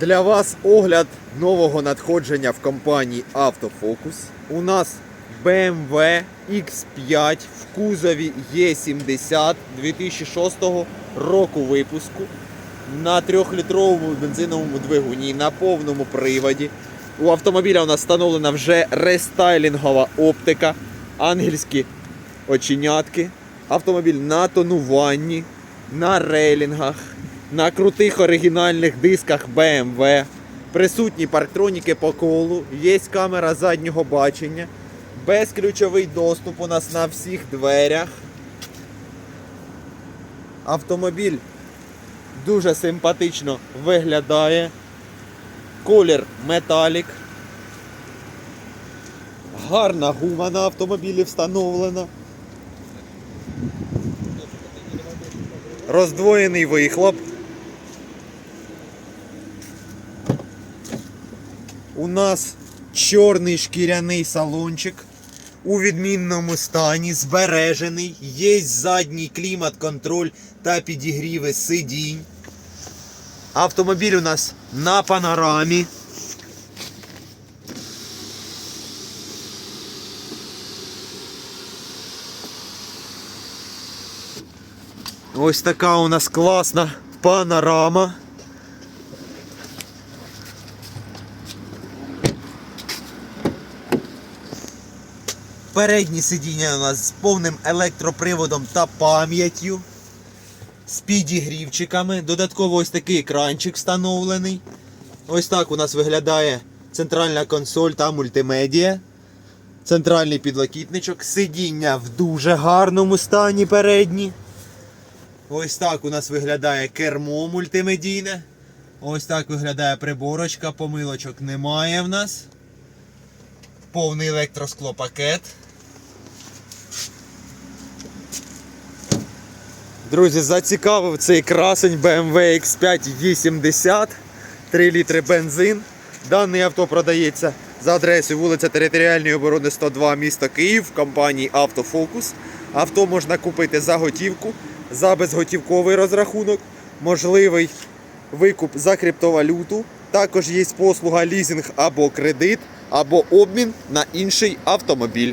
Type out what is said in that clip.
Для вас огляд нового надходження в компанії Автофокус. У нас BMW X5 в кузові E70 2006 року випуску на 3-літровому бензиновому двигуні на повному приводі. У автомобіля у нас встановлена вже рестайлінгова оптика, ангельські оченятки. Автомобіль на тонуванні, на рейлінгах, на крутих оригінальних дисках BMW. Присутні парктроніки по колу, є камера заднього бачення, безключовий доступ у нас на всіх дверях. Автомобіль дуже симпатично виглядає. Колір металік. Гарна гума на автомобілі встановлена. Роздвоєний вихлоп. У нас чорний шкіряний салончик у відмінному стані, збережений. Є задній клімат-контроль та підігріви сидінь. Автомобіль у нас на панорамі. Ось така у нас класна панорама. Передні сидіння у нас з повним електроприводом та пам'яттю. З підігрівчиками. Додатково ось такий екранчик встановлений. Ось так у нас виглядає центральна консоль та мультимедіа. Центральний підлокітничок. Сидіння в дуже гарному стані передні. Ось так у нас виглядає кермо мультимедійне. Ось так виглядає приборочка, помилочок немає в нас. Повний електросклопакет. Друзі, зацікавив цей красень BMW X5 80, 3 літри бензин. Даний авто продається за адресою вулиця Територіальної оборони 102 місто Київ компанії Автофокус. Авто можна купити за готівку, за безготівковий розрахунок, можливий викуп за криптовалюту. Також є послуга лізинг або кредит, або обмін на інший автомобіль.